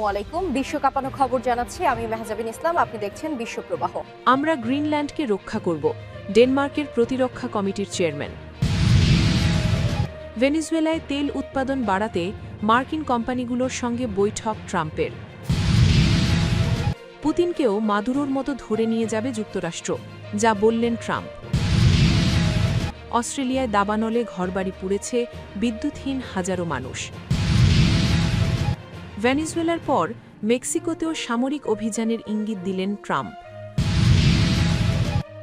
আসসালামু আলাইকুম। বিশ্ব কাঁপানো খবর জানাচ্ছি আমি মেহজাবিন ইসলাম। আপনি দেখছেন বিশ্ব প্রবাহ। আমরা গ্রিনল্যান্ডকে রক্ষা করব, ডেনমার্কের প্রতিরক্ষা কমিটির চেয়ারম্যান। ভেনেজুয়েলায় তেল উৎপাদন বাড়াতে মার্কিন কোম্পানিগুলোর সঙ্গে বৈঠক ট্রাম্পের। পুতিনকেও মাদুরোর মতো ধরে নিয়ে যাবে যুক্তরাষ্ট্র, যা বললেন ট্রাম্প। অস্ট্রেলিয়ায় দাবানলে ঘরবাড়ি পুড়েছে বিদ্যুৎহীন হাজারো মানুষ। ভেনেজুয়েলার পর মেক্সিকোতেও সামরিক অভিযানের ইঙ্গিত দিলেন ট্রাম্প।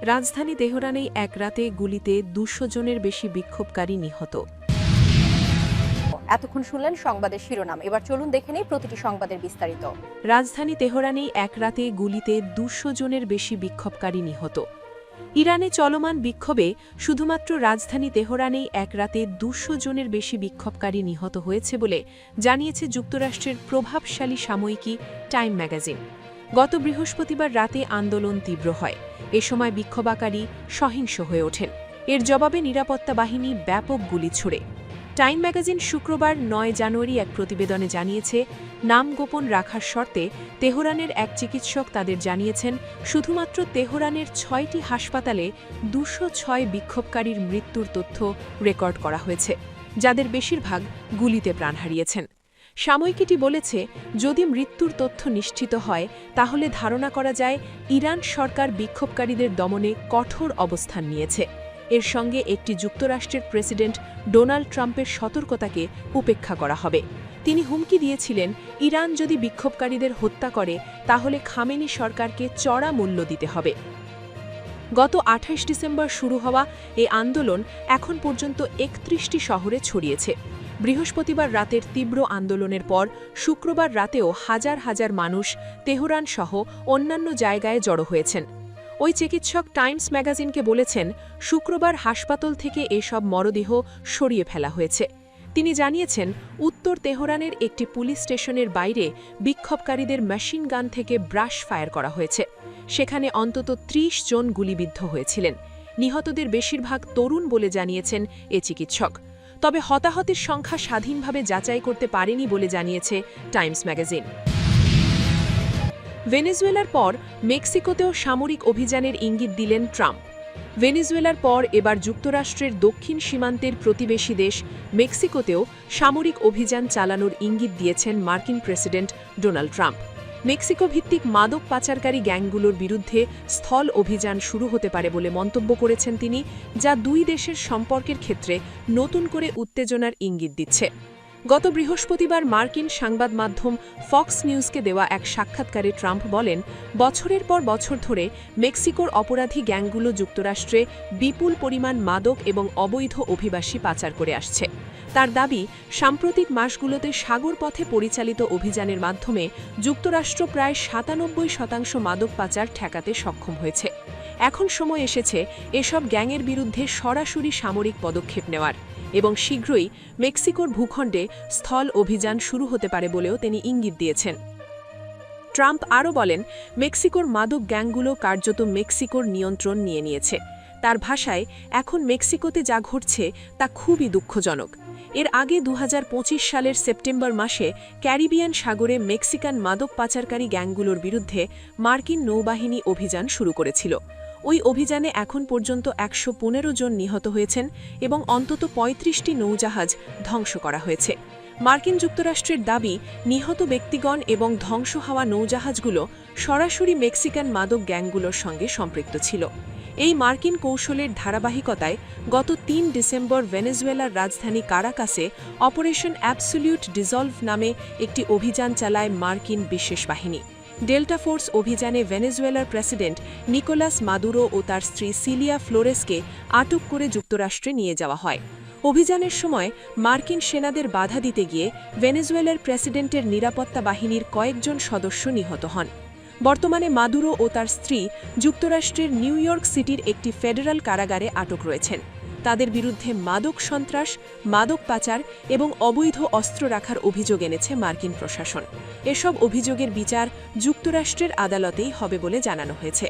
রাজধানী তেহরানেই এক রাতে গুলিতে দুশো জনের বেশি বিক্ষোভকারী নিহত। এতক্ষণ শুনলেন সংবাদের শিরোনাম। এবার চলুন দেখে নেই প্রতিটি সংবাদের বিস্তারিত। রাজধানী তেহরানেই এক রাতে গুলিতে দুশো জনের বেশি বিক্ষোভকারী নিহত। ইরানে চলমান বিক্ষোভে শুধুমাত্র রাজধানী তেহরানেই এক রাতে দুশো জনের বেশি বিক্ষোভকারী নিহত হয়েছে বলে জানিয়েছে যুক্তরাষ্ট্রের প্রভাবশালী সাময়িকী টাইম ম্যাগাজিন। গত বৃহস্পতিবার রাতে আন্দোলন তীব্র হয়। এ সময় বিক্ষোভাকারী সহিংস হয়ে ওঠেন। এর জবাবে নিরাপত্তা বাহিনী ব্যাপক গুলি ছুড়ে। টাইম ম্যাগাজিন শুক্রবার নয় জানুয়ারি এক প্রতিবেদনে জানিয়েছে, নাম গোপন রাখার শর্তে তেহরানের এক চিকিৎসক তাদের জানিয়েছেন, শুধুমাত্র তেহরানের ছয়টি হাসপাতালে দুশো ছয় বিক্ষোভকারীর মৃত্যুর তথ্য রেকর্ড করা হয়েছে, যাদের বেশিরভাগ গুলিতে প্রাণ হারিয়েছেন। সাময়িকীটি বলেছে, যদি মৃত্যুর তথ্য নিশ্চিত হয়, তাহলে ধারণা করা যায়, ইরান সরকার বিক্ষোভকারীদের দমনে কঠোর অবস্থান নিয়েছে। এর সঙ্গে একটি যুক্তরাষ্ট্রের প্রেসিডেন্ট ডোনাল্ড ট্রাম্পের সতর্কতাকে উপেক্ষা করা হবে। তিনি হুমকি দিয়েছিলেন, ইরান যদি বিক্ষোভকারীদের হত্যা করে, তাহলে খামেনি সরকারকে চড়া মূল্য দিতে হবে। গত আঠাশ ডিসেম্বর শুরু হওয়া এই আন্দোলন এখন পর্যন্ত একত্রিশটি শহরে ছড়িয়েছে। বৃহস্পতিবার রাতের তীব্র আন্দোলনের পর শুক্রবার রাতেও হাজার হাজার মানুষ তেহরান সহ অন্যান্য জায়গায় জড়ো হয়েছেন। ওই চিকিৎসক টাইমস ম্যাগাজিনকে বলেছেন, শুক্রবার হাসপাতাল থেকে এসব মরদেহ সরিয়ে ফেলা হয়েছে। তিনি জানিয়েছেন, উত্তর তেহরানের একটি পুলিশ স্টেশনের বাইরে বিক্ষোভকারীদের মেশিন গান থেকে ব্রাশ ফায়ার করা হয়েছে। সেখানে অন্তত ত্রিশ জন গুলিবিদ্ধ হয়েছিলেন। নিহতদের বেশিরভাগ তরুণ বলে জানিয়েছেন এ চিকিৎসক। তবে হতাহতের সংখ্যা স্বাধীনভাবে যাচাই করতে পারেনি বলে জানিয়েছে টাইমস ম্যাগাজিন। ভেনেজুয়েলার পর মেক্সিকোতেও সামরিক অভিযানের ইঙ্গিত দিলেন ট্রাম্প। ভেনেজুয়েলার পর এবার যুক্তরাষ্ট্রের দক্ষিণ সীমান্তের প্রতিবেশী দেশ মেক্সিকোতেও সামরিক অভিযান চালানোর ইঙ্গিত দিয়েছেন মার্কিন প্রেসিডেন্ট ডোনাল্ড ট্রাম্প। মেক্সিকো ভিত্তিক মাদক পাচারকারী গ্যাংগুলোর বিরুদ্ধে স্থল অভিযান শুরু হতে পারে বলে মন্তব্য করেছেন তিনি, যা দুই দেশের সম্পর্কের ক্ষেত্রে নতুন করে উত্তেজনার ইঙ্গিত দিচ্ছে। গত বৃহস্পতিবার মার্কিন সংবাদ মাধ্যম ফক্স নিউজকে দেওয়া এক সাক্ষাৎকারে ট্রাম্প বলেন, বছরের পর বছর ধরে মেক্সিকোর অপরাধী গ্যাংগুলো যুক্তরাষ্ট্রে বিপুল পরিমাণ মাদক এবং অবৈধ অভিবাসী পাচার করে আসছে। তার দাবি, সাম্প্রতিক মাসগুলোতে সাগর পথে পরিচালিত অভিযানের মাধ্যমে যুক্তরাষ্ট্র প্রায় সাতানব্বই শতাংশ মাদক পাচার ঠেকাতে সক্ষম হয়েছে। এখন সময় এসেছে এসব গ্যাংয়ের বিরুদ্ধে সরাসরি সামরিক পদক্ষেপ নেওয়ার এবং শীঘ্রই মেক্সিকোর ভূখণ্ডে স্থল অভিযান শুরু হতে পারে বলেও তিনি ইঙ্গিত দিয়েছেন। ট্রাম্প আরও বলেন, মেক্সিকোর মাদক গ্যাংগুলো কার্যত মেক্সিকোর নিয়ন্ত্রণ নিয়ে নিয়েছে। তার ভাষায়, এখন মেক্সিকোতে যা ঘটছে তা খুবই দুঃখজনক। এর আগে দু হাজার পঁচিশ সালের সেপ্টেম্বর মাসে ক্যারিবিয়ান সাগরে মেক্সিকান মাদক পাচারকারী গ্যাংগুলোর বিরুদ্ধে মার্কিন নৌবাহিনী অভিযান শুরু করেছিল। ওই অভিযানে এখন পর্যন্ত একশো পনেরো জন নিহত হয়েছেন এবং অন্তত ৩৫টি নৌজাহাজ ধ্বংস করা হয়েছে। মার্কিন যুক্তরাষ্ট্রের দাবি, নিহত ব্যক্তিগণ এবং ধ্বংস হওয়া নৌজাহাজগুলো সরাসরি মেক্সিকান মাদক গ্যাংগুলোর সঙ্গে সম্পৃক্ত ছিল। এই মার্কিন কৌশলের ধারাবাহিকতায় গত তিন ডিসেম্বর ভেনেজুয়েলার রাজধানী কারাকাসে অপারেশন অ্যাবসোলিউট ডিজলভ নামে একটি অভিযান চালায় মার্কিন বিশেষ বাহিনী। ডেল্টা ফোর্স অভিযানে ভেনেজুয়েলার প্রেসিডেন্ট নিকোলাস মাদুরো ও তার স্ত্রী সিলিয়া ফ্লোরেসকে আটক করে যুক্তরাষ্ট্রে নিয়ে যাওয়া হয়। অভিযানের সময় মার্কিন সেনাদের বাধা দিতে গিয়ে ভেনেজুয়েলার প্রেসিডেন্টের নিরাপত্তা বাহিনীর কয়েকজন সদস্য নিহত হন। বর্তমানে মাদুরো ও তার স্ত্রী যুক্তরাষ্ট্রের নিউ ইয়র্ক সিটির একটি ফেডারাল কারাগারে আটক রয়েছেন। তাদের বিরুদ্ধে মাদক সন্ত্রাস, মাদক পাচার এবং অবৈধ অস্ত্র রাখার অভিযোগ এনেছে মার্কিন প্রশাসন। এসব অভিযোগের বিচার যুক্তরাষ্ট্রের আদালতেই হবে বলে জানানো হয়েছে।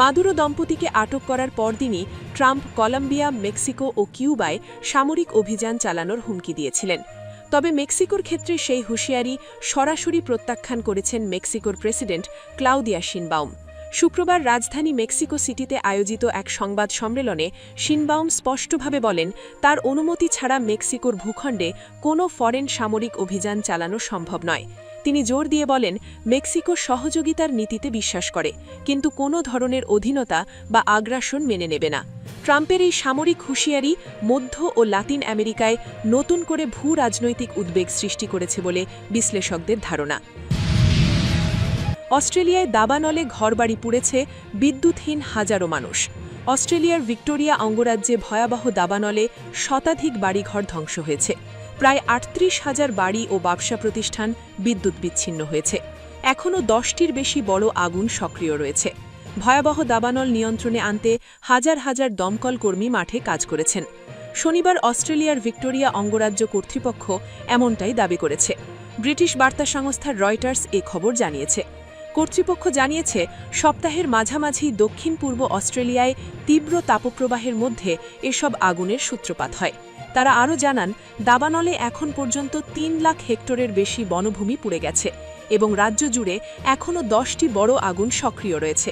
মাদুরো দম্পতিকে আটক করার পরদিনই ট্রাম্প কলম্বিয়া, মেক্সিকো ও কিউবায় সামরিক অভিযান চালানোর হুমকি দিয়েছিলেন। তবে মেক্সিকোর ক্ষেত্রে সেই হুঁশিয়ারি সরাসরি প্রত্যাখ্যান করেছেন মেক্সিকোর প্রেসিডেন্ট ক্লাউদিয়া শিনবাউম। শুক্রবার রাজধানী মেক্সিকো সিটিতে আয়োজিত এক সংবাদ সম্মেলনে শিনবাউম স্পষ্টভাবে বলেন, তার অনুমতি ছাড়া মেক্সিকোর ভূখণ্ডে কোনো ফরেন সামরিক অভিযান চালানো সম্ভব নয়। তিনি জোর দিয়ে বলেন, মেক্সিকো সহযোগিতার নীতিতে বিশ্বাস করে, কিন্তু কোনো ধরনের অধীনতা বা আগ্রাসন মেনে নেবে না। ট্রাম্পের এই সামরিক হুঁশিয়ারি মধ্য ও লাতিন আমেরিকায় নতুন করে ভূ রাজনৈতিক উদ্বেগ সৃষ্টি করেছে বলে বিশ্লেষকদের ধারণা। অস্ট্রেলিয়ায় দাবানলে ঘরবাড়ি পুড়েছে বিদ্যুৎহীন হাজারো মানুষ। অস্ট্রেলিয়ার ভিক্টোরিয়া অঙ্গরাজ্যে ভয়াবহ দাবানলে শতাধিক বাড়িঘর ধ্বংস হয়েছে। প্রায় আটত্রিশ হাজার বাড়ি ও ব্যবসা প্রতিষ্ঠান বিদ্যুৎ বিচ্ছিন্ন হয়েছে। এখনও দশটির বেশি বড় আগুন সক্রিয় রয়েছে। ভয়াবহ দাবানল নিয়ন্ত্রণে আনতে হাজার হাজার দমকল কর্মী মাঠে কাজ করেছেন। শনিবার অস্ট্রেলিয়ার ভিক্টোরিয়া অঙ্গরাজ্য কর্তৃপক্ষ এমনটাই দাবি করেছে। ব্রিটিশ বার্তা সংস্থার রয়টার্স এ খবর জানিয়েছে। কর্তৃপক্ষ জানিয়েছে, সপ্তাহের মাঝামাঝি দক্ষিণ পূর্ব অস্ট্রেলিয়ায় তীব্র তাপপ্রবাহের মধ্যে এসব আগুনের সূত্রপাত হয়। তারা আরও জানান, দাবানলে এখন পর্যন্ত তিন লাখ হেক্টরের বেশি বনভূমি পুড়ে গেছে এবং রাজ্য জুড়ে এখনও দশটি বড় আগুন সক্রিয় রয়েছে।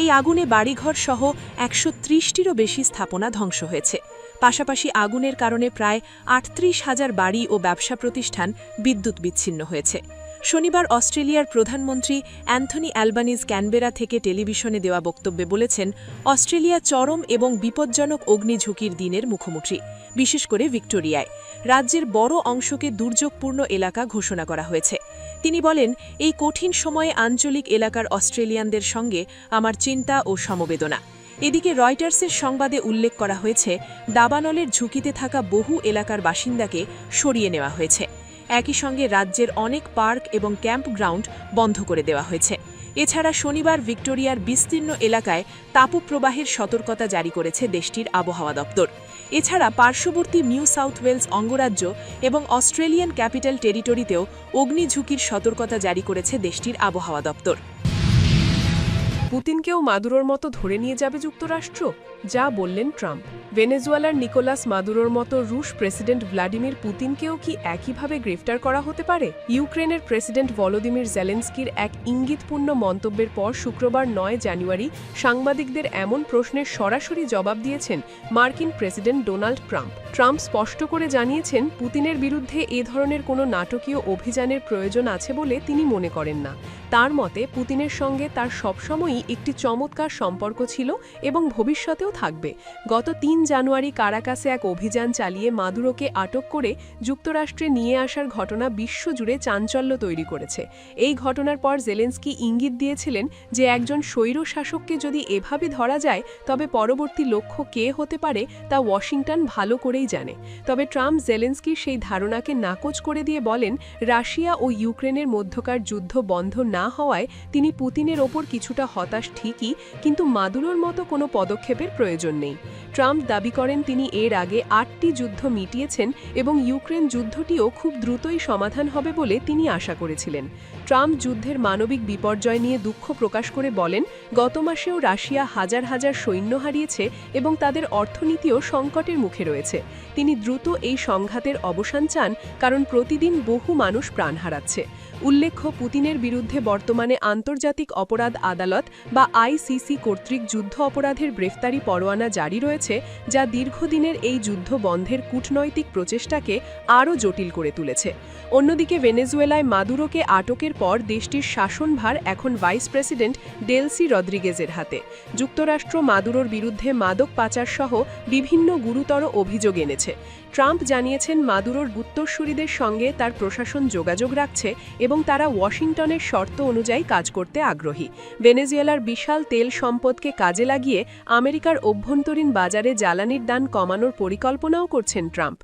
এই আগুনে বাড়িঘর সহ একশো ত্রিশটিরও বেশি স্থাপনা ধ্বংস হয়েছে। পাশাপাশি আগুনের কারণে প্রায় আটত্রিশ হাজার বাড়ি ও ব্যবসা প্রতিষ্ঠান বিদ্যুৎ বিচ্ছিন্ন হয়েছে। শনিবার অস্ট্রেলিয়ার প্রধানমন্ত্রী অ্যান্থনি অ্যালবানিজ ক্যানবেরা থেকে টেলিভিশনে দেওয়া বক্তব্যে বলেছেন, অস্ট্রেলিয়া চরম এবং বিপজ্জনক অগ্নিঝুঁকির দিনের মুখোমুখি, বিশেষ করে ভিক্টোরিয়ায়। রাজ্যের বড় অংশকে দুর্যোগপূর্ণ এলাকা ঘোষণা করা হয়েছে। তিনি বলেন, এই কঠিন সময়ে আঞ্চলিক এলাকার অস্ট্রেলিয়ানদের সঙ্গে আমার চিন্তা ও সমবেদনা। এদিকে রয়টার্সের সংবাদে উল্লেখ করা হয়েছে, দাবানলের ঝুঁকিতে থাকা বহু এলাকার বাসিন্দাকে সরিয়ে নেওয়া হয়েছে। একই সঙ্গে রাজ্যের অনেক পার্ক এবং ক্যাম্পগ্রাউন্ড বন্ধ করে দেওয়া হয়েছে। এছাড়া শনিবার ভিক্টোরিয়ার বিস্তীর্ণ এলাকায় তাপপ্রবাহের সতর্কতা জারি করেছে দেশটির আবহাওয়া দপ্তর। এছাড়া পার্শ্ববর্তী নিউ সাউথ ওয়েলস অঙ্গরাজ্য এবং অস্ট্রেলিয়ান ক্যাপিটাল টেরিটরিতেও অগ্নিঝুঁকির সতর্কতা জারি করেছে দেশটির আবহাওয়া দপ্তর। পুতিনকেও মাদুরোর মতো ধরে নিয়ে যাবে যুক্তরাষ্ট্র, যা বললেন ট্রাম্প। ভেনেজুয়েলার নিকোলাস মাদুরোর মতো রুশ প্রেসিডেন্ট ভ্লাদিমির পুতিনকেও কি একইভাবে গ্রেফতার করা হতে পারে? ইউক্রেনের প্রেসিডেন্ট ভলোদিমির জেলেন্সকির এক ইঙ্গিতপূর্ণ মন্তব্যের পর শুক্রবার নয় জানুয়ারি সাংবাদিকদের এমন প্রশ্নের সরাসরি জবাব দিয়েছেন মার্কিন প্রেসিডেন্ট ডোনাল্ড ট্রাম্প। ট্রাম্প স্পষ্ট করে জানিয়েছেন, পুতিনের বিরুদ্ধে এ ধরনের কোনো নাটকীয় অভিযানের প্রয়োজন আছে বলে তিনি মনে করেন না। তার মতে, পুতিনের সঙ্গে তার সবসময়ই একটি চমৎকার সম্পর্ক ছিল এবং ভবিষ্যতেও থাকবে। গত তিন জানুয়ারি কারাকাসে এক অভিযান চালিয়ে মাদুরোকে আটক করে যুক্তরাষ্ট্রে নিয়ে আসার ঘটনা বিশ্বজুড়ে চাঞ্চল্য তৈরি করেছে। এই ঘটনার পর জেলেন্সকি ইঙ্গিত দিয়েছিলেন যে একজন স্বৈর শাসককে যদি এভাবে ধরা যায়, তবে পরবর্তী লক্ষ্য কে হতে পারে তা ওয়াশিংটন ভালো করেই জানে। তবে ট্রাম্প জেলেন্সকির সেই ধারণাকে নাকচ করে দিয়ে বলেন, রাশিয়া ও ইউক্রেনের মধ্যকার যুদ্ধ বন্ধ না হওয়ায় তিনি পুতিনের ওপর কিছুটা হতাশ ঠিকই, কিন্তু মাদুরোর মতো কোনো পদক্ষেপের প্রয়োজন নেই। ট্রাম্প দাবি করেন তিনি এর আগে আটটি যুদ্ধ মিটিয়েছেন এবং ইউক্রেন যুদ্ধটিও খুব দ্রুতই সমাধান হবে বলে তিনি আশা করেছিলেন। ট্রাম্প যুদ্ধের মানবিক বিপর্যয় নিয়ে দুঃখ প্রকাশ করে বলেন, গত মাসেও রাশিয়া হাজার হাজার সৈন্য হারিয়েছে এবং তাদের অর্থনীতিও সংকটের মুখে রয়েছে। তিনি দ্রুত এই সংঘাতের অবসান চান কারণ প্রতিদিন বহু মানুষ প্রাণ হারাচ্ছে। উল্লেখ্য, পুতিনের বিরুদ্ধে বর্তমানে আন্তর্জাতিক অপরাধ আদালত বা আইসিসি কর্তৃক যুদ্ধ অপরাধের গ্রেফতারি পরোয়ানা জারি রয়েছে, যা দীর্ঘদিনের এই যুদ্ধ বন্ধের কূটনৈতিক প্রচেষ্টাকে আরও জটিল করে তুলেছে। অন্যদিকে, ভেনেজুয়েলায় মাদুরোকে আটকের পর দেশটির শাসনভার এখন ভাইস প্রেসিডেন্ট ডেলসি রদ্রিগেজের হাতে। যুক্তরাষ্ট্র মাদুরোর বিরুদ্ধে মাদক পাচার সহ বিভিন্ন গুরুতর অভিযোগ এনেছে। ট্রাম্প জানিয়েছেন, মাদুরোর উত্তরসূরিদের সঙ্গে তার প্রশাসন যোগাযোগ রাখছে এবং তারা ওয়াশিংটনের শর্ত অনুযায়ী কাজ করতে আগ্রহী। ভেনেজুয়েলার বিশাল তেল সম্পদকে কাজে লাগিয়ে আমেরিকার অভ্যন্তরীণ বাজারে জ্বালানির দান কমানোর পরিকল্পনাও করছেন ট্রাম্প।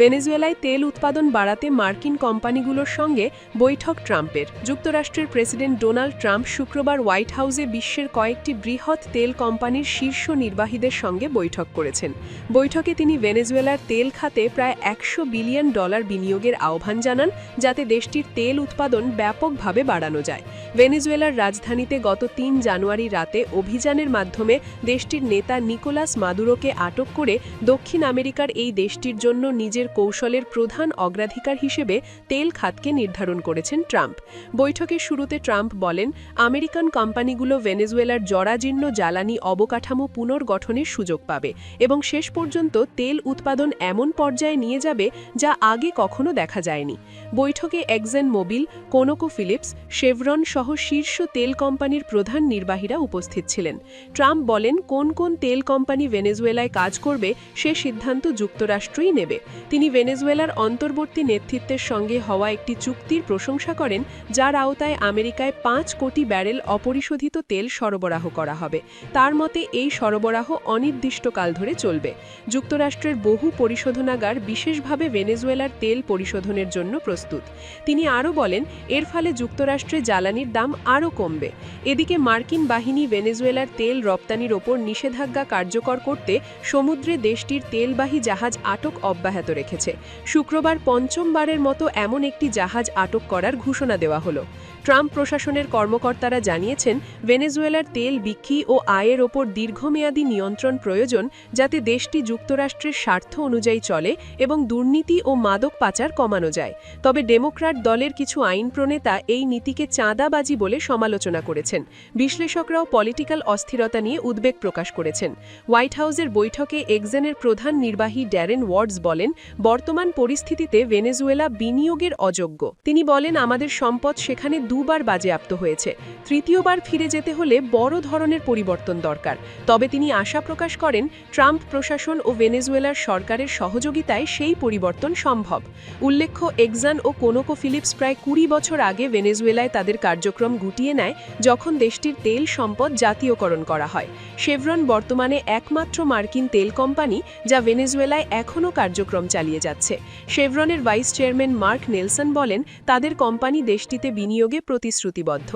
ভেনেজুয়েলায় তেল উৎপাদন বাড়াতে মার্কিন কোম্পানিগুলোর সঙ্গে বৈঠক ট্রাম্পের। যুক্তরাষ্ট্রের প্রেসিডেন্ট ডোনাল্ড ট্রাম্প শুক্রবার হোয়াইট হাউসে বিশ্বের কয়েকটি বৃহৎ তেল কোম্পানির শীর্ষ নির্বাহীদের সঙ্গে বৈঠক করেছেন। বৈঠকে তিনি ভেনেজুয়েলার তেল খাতে প্রায় একশো বিলিয়ন ডলার বিনিয়োগের আহ্বান জানান, যাতে দেশটির তেল উৎপাদন ব্যাপকভাবে বাড়ানো যায়। ভেনেজুয়েলার রাজধানীতে গত তিন জানুয়ারি রাতে অভিযানের মাধ্যমে দেশটির নেতা নিকোলাস মাদুরোকে আটক করে দক্ষিণ আমেরিকার এই দেশটির জন্য নিজের উন্নয়নের কৌশলের প্রধান অগ্রাধিকার হিসেবে তেল খাতকে নির্ধারণ করেছেন ট্রাম্প। বৈঠকের শুরুতে ট্রাম্প বলেন, আমেরিকান কোম্পানিগুলো ভেনেজুয়েলার জরাজীর্ণ জ্বালানি অবকাঠামো পুনর্গঠনের সুযোগ পাবে এবং শেষ পর্যন্ত তেল উৎপাদন এমন পর্যায়ে নিয়ে যাবে যা আগে কখনো দেখা যায়নি। বৈঠকে Exxon Mobil Conoco Phillips Chevron সহ শীর্ষ তেল কোম্পানির প্রধান নির্বাহীরা উপস্থিত ছিলেন। ট্রাম্প বলেন, কোন কোন তেল কোম্পানি ভেনেজুয়েলায় কাজ করবে সে সিদ্ধান্ত যুক্তরাষ্ট্রই নেবে। তিনি ভেনেজুয়েলার অন্তর্বর্তী নেতৃত্বের সঙ্গে হওয়া একটি চুক্তির প্রশংসা করেন, যার আওতায় আমেরিকায় পাঁচ কোটি ব্যারেল অপরিশোধিত তেল সরবরাহ করা হবে। তার মতে, এই সরবরাহ অনির্দিষ্টকাল ধরে চলবে। যুক্তরাষ্ট্রের বহু পরিশোধনাগার বিশেষভাবে ভেনেজুয়েলার তেল পরিশোধনের জন্য প্রস্তুত। তিনি আরও বলেন, এর ফলে যুক্তরাষ্ট্রে জ্বালানির দাম আরও কমবে। এদিকে মার্কিন বাহিনী ভেনেজুয়েলার তেল রপ্তানির ওপর নিষেধাজ্ঞা কার্যকর করতে সমুদ্রে দেশটির তেলবাহী জাহাজ আটক অব্যাহত রেখেছে। শুক্রবার পঞ্চমবারের মতো এমন একটি জাহাজ আটক করার ঘোষণা দেওয়া হলো। ট্রাম্প প্রশাসনের কর্মকর্তারা জানিয়েছেন, ভেনেজুয়েলার তেল বিক্রি ও আয়ের ওপর দীর্ঘমেয়াদী নিয়ন্ত্রণ প্রয়োজন যাতে দেশটি যুক্তরাষ্ট্রের স্বার্থ অনুযায়ী চলে এবং দুর্নীতি ও মাদক পাচার কমানো যায়। তবে ডেমোক্র্যাট দলের কিছু আইন প্রণেতা এই নীতিকে চাঁদাবাজি বলে সমালোচনা করেছেন। বিশ্লেষকরাও পলিটিক্যাল অস্থিরতা নিয়ে উদ্বেগ প্রকাশ করেছেন। হোয়াইট হাউসের বৈঠকে এক্সেনের প্রধান নির্বাহী ড্যারেন ওয়ার্ডস বলেন বর্তমান পরিস্থিতিতে ভেনেজুয়েলা বিনিয়োগের অযোগ্য। তিনি বলেন, আমাদের সম্পদ সেখানে দুবার বাজেয়াপ্ত হয়েছে। তৃতীয়বার ফিরে যেতে হলে বড় ধরনের পরিবর্তন দরকার। তবে তিনি আশা প্রকাশ করেন, ট্রাম্প প্রশাসন ও ভেনেজুয়েলার সরকারের সহযোগিতায় সেই পরিবর্তন সম্ভব। উল্লেখ্য, এক্সান ও কোনোকো ফিলিপস প্রায় কুড়ি বছর আগে ভেনেজুয়েলায় তাদের কার্যক্রম গুটিয়ে নেয় যখন দেশটির তেল সম্পদ জাতীয়করণ করা হয়। শেভরন বর্তমানে একমাত্র মার্কিন তেল কোম্পানি যা ভেনেজুয়েলায় এখনও কার্যক্রম চালিয়ে যাচ্ছে। শেভরনের ভাইস চেয়ারম্যান মার্ক নেলসন বলেন, তাদের কোম্পানি দেশটিতে বিনিয়োগে প্রতিশ্রুতিবদ্ধ।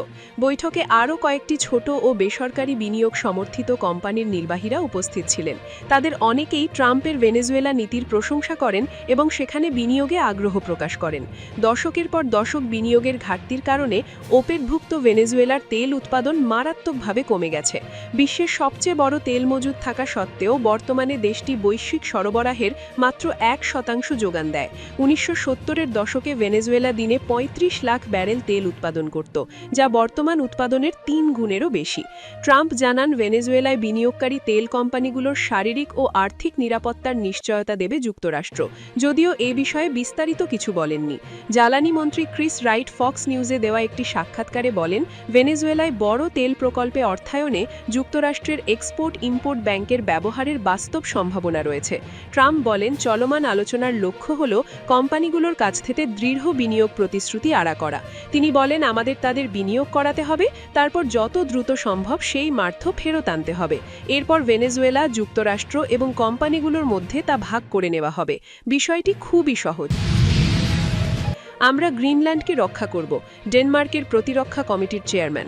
বৈঠকে আরও কয়েকটি ছোট ও বেসরকারি বিনিয়োগ সমর্থিত কোম্পানির নির্বাহীরা উপস্থিত ছিলেন। তাদের অনেকেই ট্রাম্পের ভেনেজুয়েলা নীতির প্রশংসা করেন এবং সেখানে বিনিয়োগে আগ্রহ প্রকাশ করেন। দশকের পর দশক বিনিয়োগের ঘাটতির কারণে ওপেটভুক্ত ভেনেজুয়েলার তেল উৎপাদন মারাত্মকভাবে কমে গেছে। বিশ্বের সবচেয়ে বড় তেল মজুদ থাকা সত্ত্বেও বর্তমানে দেশটি বৈশ্বিক সরবরাহের মাত্র এক শতাংশ যোগান দেয়। উনিশশো দশকে ভেনেজুয়েলা দিনে ৩৫ লাখ ব্যারেল তেল উৎপাদন করত, যা বর্তমান উৎপাদনের তিন গুণেরও বেশি। ট্রাম্প জানান ভেনেজুয়েলায় বিনিয়োগকারী তেল কোম্পানিগুলোর শারীরিক ও আর্থিক নিরাপত্তার নিশ্চয়তা দেবে যুক্তরাষ্ট্র। যদিও এ বিষয়ে বিস্তারিত কিছু বলেননি। জ্বালানি মন্ত্রী ক্রিস রাইট ফক্স নিউজে দেওয়া একটি সাক্ষাৎকারে বলেন, ভেনেজুয়েলায় বড় তেল প্রকল্পে অর্থায়নে যুক্তরাষ্ট্রের এক্সপোর্ট ইম্পোর্ট ব্যাংকের ব্যবহারের বাস্তব সম্ভাবনা রয়েছে। ট্রাম্প বলেন, চলমান আলোচনার লক্ষ্য হল কোম্পানিগুলোর কাছ থেকে দৃঢ় বিনিয়োগ প্রতিশ্রুতি আড়া করা। তিনি বলেন, আমাদের তাদের বিনিয়োগ করাতে হবে, তারপর যত দ্রুত সম্ভব সেই মার্থ ফেরত আনতে হবে। এরপর ভেনেজুয়েলা, যুক্তরাষ্ট্র এবং কোম্পানিগুলোর মধ্যে তা ভাগ করে নেওয়া হবে। বিষয়টি খুবই সহজ। আমরা গ্রিনল্যান্ডকে রক্ষা করব, ডেনমার্কের প্রতিরক্ষা কমিটির চেয়ারম্যান।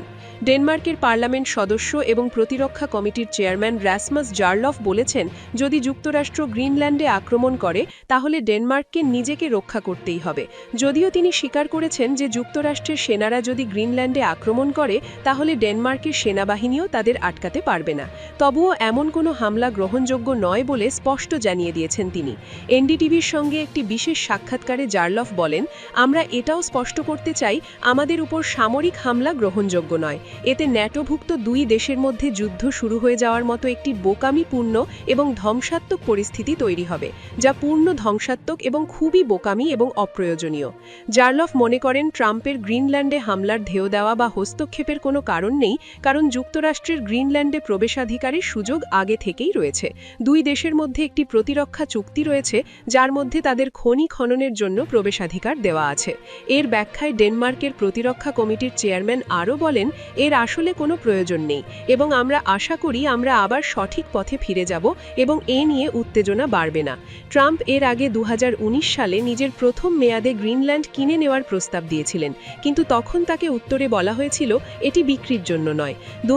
ডেনমার্কের পার্লামেন্ট সদস্য এবং প্রতিরক্ষা কমিটির চেয়ারম্যান র্যাসমাস জার্লফ বলেছেন, যদি যুক্তরাষ্ট্র গ্রিনল্যান্ডে আক্রমণ করে, তাহলে ডেনমার্ককে নিজেকে রক্ষা করতেই হবে। যদিও তিনি স্বীকার করেছেন যে যুক্তরাষ্ট্রের সেনারা যদি গ্রিনল্যান্ডে আক্রমণ করে, তাহলে ডেনমার্কের সেনাবাহিনীও তাদের আটকাতে পারবে না। তবুও এমন কোনো হামলা গ্রহণযোগ্য নয় বলে স্পষ্ট জানিয়ে দিয়েছেন তিনি। এনডিটিভির সঙ্গে একটি বিশেষ সাক্ষাৎকারে জার্লফ বলেন, আমরা এটাও স্পষ্ট করতে চাই, আমাদের উপর সামরিক হামলা গ্রহণযোগ্য নয়। এতে ন্যাটোভুক্ত দুই দেশের মধ্যে যুদ্ধ শুরু হয়ে যাওয়ার মতো একটি বোকামিপূর্ণ এবং ধ্বংসাত্মক পরিস্থিতি তৈরি হবে, যা পূর্ণ ধ্বংসাত্মক এবং খুবই বোকামি এবং অপ্রয়োজনীয়। জার্লফ মনে করেন, ট্রাম্পের গ্রিনল্যান্ডে হামলার ধেয় দেওয়া বা হস্তক্ষেপের কোনো কারণ নেই, কারণ যুক্তরাষ্ট্রের গ্রিনল্যান্ডে প্রবেশাধিকারের সুযোগ আগে থেকেই রয়েছে। দুই দেশের মধ্যে একটি প্রতিরক্ষা চুক্তি রয়েছে, যার মধ্যে তাদের খনি খননের জন্য প্রবেশাধিকার দেওয়া আছে। এর ব্যাখ্যায় ডেনমার্কের প্রতিরক্ষা কমিটির চেয়ারম্যান আরও বলেন এর আসলে কোনো প্রয়োজন নেই এবং আমরা আশা করি আমরা আবার সঠিক পথে ফিরে যাব এবং এ নিয়ে উত্তেজনা বাড়বে না। ট্রাম্প এর আগে দু হাজার উনিশ সালে নিজের প্রথম মেয়াদে গ্রিনল্যান্ড কিনে নেওয়ার প্রস্তাব দিয়েছিলেন, কিন্তু তখন তাকে উত্তরে বলা হয়েছিল, এটি বিক্রির জন্য নয়। দু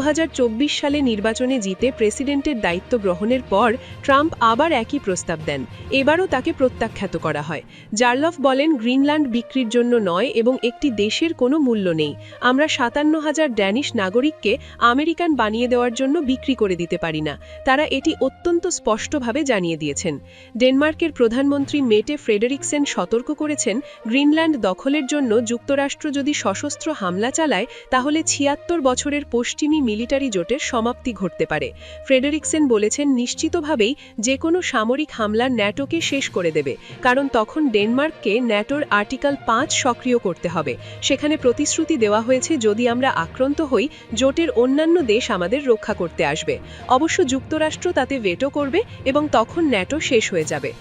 সালে নির্বাচনে জিতে প্রেসিডেন্টের দায়িত্ব গ্রহণের পর ট্রাম্প আবার একই প্রস্তাব দেন। এবারও তাকে প্রত্যাখ্যাত করা হয়। জার্লফ বলেন, গ্রিনল্যান্ড বিক্রির জন্য নয় এবং একটি দেশের কোনো মূল্য নেই। আমরা সাতান্ন হাজার ড্যানিশ নাগরিককে আমেরিকান বানিয়ে দেওয়ার জন্য বিক্রি করে দিতে পারি না। তারা এটি অত্যন্ত স্পষ্টভাবে জানিয়ে দিয়েছেন। ডেনমার্কের প্রধানমন্ত্রী মেটে ফ্রেডেরিকসেন সতর্ক করেছেন, গ্রিনল্যান্ড দখলের জন্য যুক্তরাষ্ট্র যদি সশস্ত্র হামলা চালায়, তাহলে ছিয়াত্তর বছরের পশ্চিমী মিলিটারি জোটের সমাপ্তি ঘটতে পারে। ফ্রেডেরিকসেন বলেছেন, নিশ্চিতভাবেই যে কোনো সামরিক হামলা ন্যাটোকে শেষ করে দেবে, কারণ তখন ডেনমার্ককে ন্যাটোর আর্টিকেল পাঁচ সক্রিয় করতে হবে। সেখানে প্রতিশ্রুতি দেওয়া হয়েছে, যদি আমরা আক্রান্ত হই, জোটের অন্যান্য দেশ আমাদের রক্ষা করতে আসবে। অবশ্য যুক্তরাষ্ট্র তাতে ভেটো করবে এবং তখন ন্যাটো শেষ হয়ে যাবে।